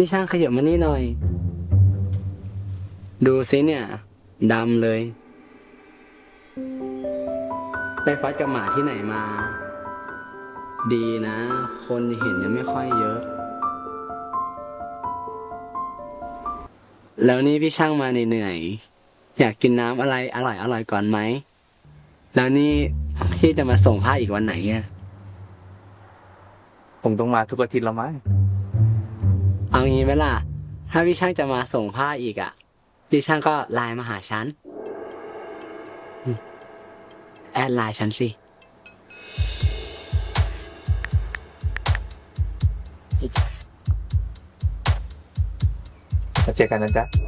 พี่ช่างขยับมานี่หน่อย ดูซิเนี่ยดำเลย ไปฟัดกับหมาที่ไหนมา ดีนะ คนเห็นยังไม่ค่อยเยอะ แล้วนี่พี่ช่างมาเหนื่อยๆอยากกินน้ำอะไรอร่อยอร่อยๆก่อนไหม แล้วนี่พี่จะมาส่งผ้าอีกวันไหนเนี่ย ผมต้องมาทุกอาทิตย์แล้วมั้ง เอางี้ไหมล่ะ ถ้าพี่ช่างจะมาส่งผ้าอีกอะ พี่ช่างก็ไลน์มาหาฉัน แอดไลน์ฉันสิมาเจอกันนะจ๊ะ